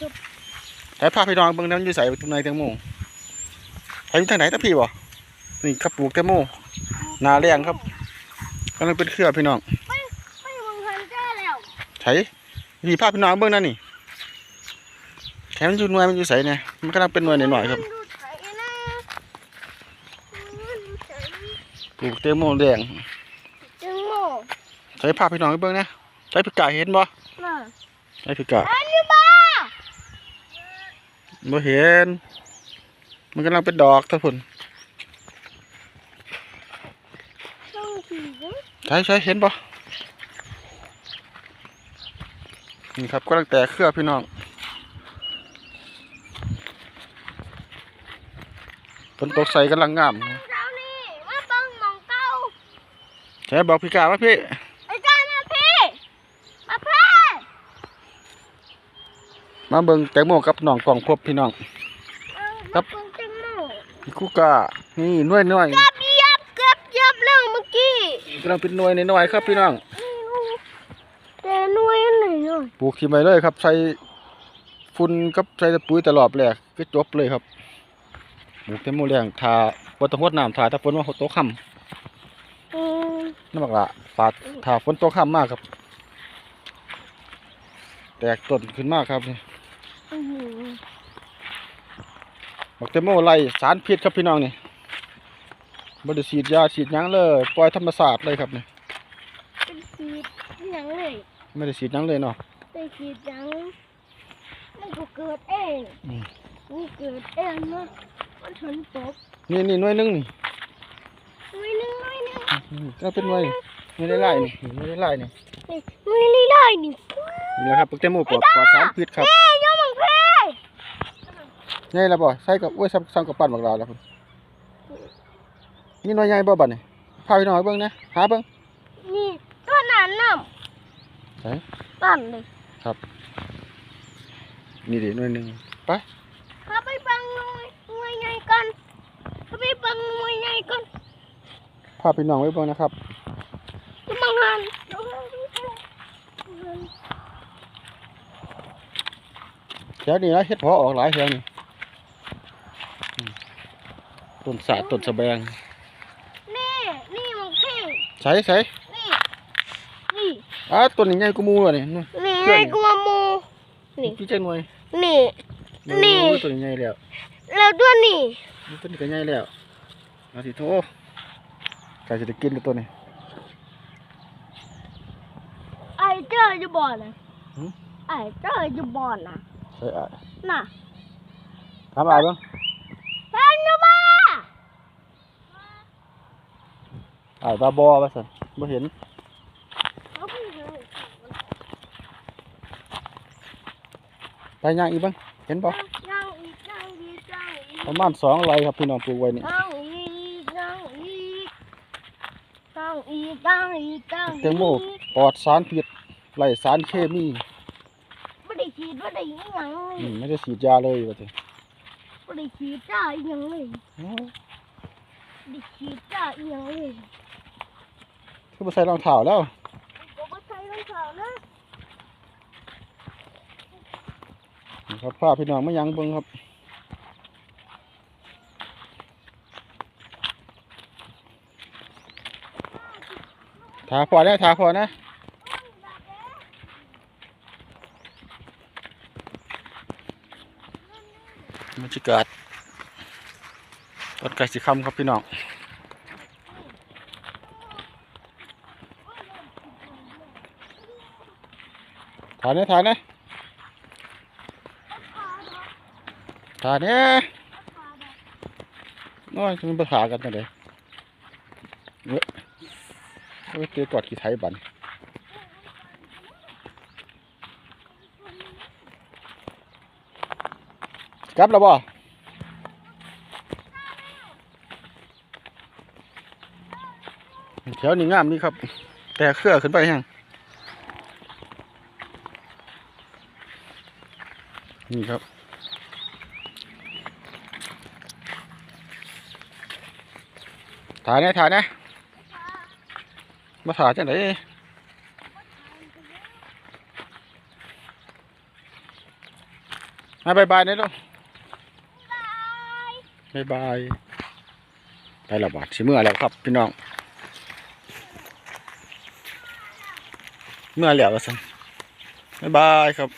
ครับแต่พาพี่น้องเบิ่งน้ำอยู่ใส่ตรงไหนแตงโมไปอยู่ทางไหนตะพี่บ่นี่ครับปลูกแตงโมนาแรงครับกำลังเป็นเครือพี่น้องไม่ไม่มึงหันแก้แล้วใช่นี่ภาพพี่น้องเบิ่งนั่นนี่แถมนอยู่หน่วยมันอยู่ใส่เนี่ยมันกำลังเป็นหน่วยหน่อยๆครับมันดูใสนะมันดูใสปลูกแตงโมแดงจังโมใส่ภาพพี่น้องให้เบิ่งนะใส่พิกาเห็นบ่น่ะใส่พิกาอันนี้บ้า บ่เห็น มันกำลังเป็นดอกท่านพุ่นต้องขี่นะใช่ใช่เห็นบ่นี่ครับกำลังแตกเครือพี่น้องฝนตกใส่กำลังงามเช้านี่มาเบังหมองเก้าใช่บอกพี่กาว่าพี่ ไอ้จ้ามาพี่มาเพ่ มาเบิ่งแตงโมกับน้องกล่องพบพี่น้องครับเบิ่งจังโมพี่คู่กานี่หน่วยน้อยเกือบเหยียบเกือบเหยียบแล้วเมื่อกี้กำลังเป็นหน่วยน้อยๆครับพี่น้องนี่ลูกแต่หน่วยอันไหนหน่อยปลูกทิ้งไว้เลยครับ ใส่ฝุ่นกับใส่ตะปุ๋ยตลอดแหลกก็จบเลยครับปลูกแตงโมแรงทาบ่ต้องรดน้ำทาถ้าฝนมาตกค่ำอืมนั่นบอกละฝาดถ้าฝนตกค่ำมากครับ แตกต้นขึ้นมากครับนี่อื้อหือ บักเตโมไล่สารพิษครับพี่น้องนี่บริฉีดยาฉีดหยังเลย ปล่อยธรรมศาสตร์เลยครับนี่เป็นขีดหยังเลยไม่ได้ฉีดหยังเลยเนาะเป็นขีดหยังมันก็เกิดเองอืมมันเกิดเองนะมันฝนตกนี่นี่หน่วยหนึงนี่หน่วยหนึงหน่วยหนึงอืมก็เป็นหน่วยไม่ได้ไล่นี่ไม่ได้ไล่นี่นี่หน่วยนี่ได้นี่นี่แหละครับบักเตโมปลอดปลอดสารพิษครับ เอ้ยยอมมังเพ่ ใหญ่แล้วบ่ใส่กับโอ้ยซ้ำซ้ำกับปั้นบักลาแล้วพุ่นนี่หน่วยใหญ่บ่บัดนี่พาพี่น้องไปเบิ่งนะหาเบิ่งนี่ตัวนั้นน่ะไหนตั้นเลยนี่ดิหน่วยหนึงไปพาไปบังหน่วยหน่วยใหญ่กันพาไปบังหน่วยใหญ่กันพาพี่น้องไปเบิ่งนะครับ จะมังหันเดี๋ยวเราดูกันแถวนี้นะเฮ็ดเพอออกหลายแถวนี่อืม ต้นสะต้นสะแบงนี่นี่มังเพ่ใส่ใส่นี่นี่อ่าต้นนี้ใหญ่กูมูเลยนี่นู่นนี่เพื่ไงอนกลัวหมูนี่พี่เจ้าหน่วยนี่นี่โอ้ยต้นนี้ใหญ่แล้วแล้วตัวนี่นี่ต้นนี้ก็ใหญ่แล้วมาสิโทใครจะได้กินแล้วตัวนี้ไอ้เจ้าจะบอลนะหืมไอ้เจ้าจะบอลนะใส่อะน่ะถามอายบ้าง แฟนนะบ้า อายบาบอว่าสั่นบ่เห็นเอาไปเลยไปย่างอีกบ้างเห็นบ่ยังอีกยังอีกยังอีกประมาณสองไรครับพี่น้องปลูกไว้นี่ยังอีกยังอีกยังอีกยังอีกยังอีกแตงโมปลอดสารพิษไล่สารเคมีไม่ได้ฉีดไม่ได้อีหยังเลยอืมไม่ได้ฉีดยาเลยว่าสิไม่ได้ฉีดจ้าอีหยังเลยไม่ได้ฉีดจ้า อีหยังเลยคือบ่ใส่รองเท้าแล้วผมก็ใช้รองเท้านะนี่ครับพาพี่น้องมายังเบิ่งครับถาพอนะถาพอนะบรรยากาศตอนไก่สีคำครับพี่น้อง ถาเนี่ยถาเนี่ยถาเนี่ยน้อยมันปัญหากันจังเลยเว้ยเว้ยเจอกอดขี้ไทยบันกลับแล้วบ่แถวนี้งามนี่ครับ แต่เครือขึ้นไปยัง นี่ครับ ถ่ายนะถ่ายนะมาถ่ายจังไหนมาบายบายนี่ลูกบายบาย ไปละบาดสิเมื่อแล้วครับพี่น้อง เมื่อแล้วว่าซั่นบายบายครับ